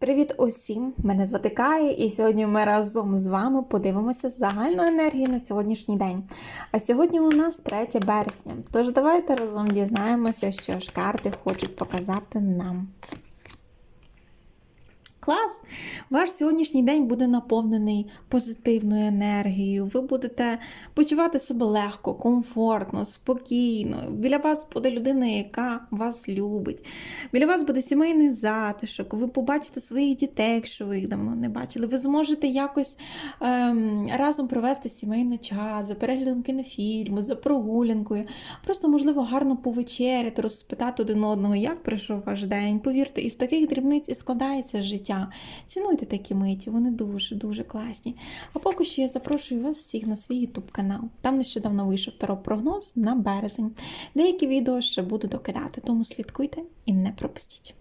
Привіт усім! Мене звати Кая, і сьогодні ми разом з вами подивимося загальну енергію на сьогоднішній день. А сьогодні у нас 3 березня. Тож давайте разом дізнаємося, що ж карти хочуть показати нам. Клас! Ваш сьогоднішній день буде наповнений позитивною енергією. Ви будете почувати себе легко, комфортно, спокійно. Біля вас буде людина, яка вас любить. Біля вас буде сімейний затишок. Ви побачите своїх дітей, якщо ви їх давно не бачили. Ви зможете якось ем, разом провести сімейний час за переглядом кінофільму, за прогулянкою. Просто, можливо, гарно повечеряти, розпитати один одного, як пройшов ваш день. Повірте, із таких дрібниць і складається життя. Цінуйте такі миті, вони дуже-дуже класні. А поки що я запрошую вас всіх на свій YouTube канал. Там нещодавно вийшов прогноз на березень. Деякі відео ще буду докидати, тому слідкуйте і не пропустіть.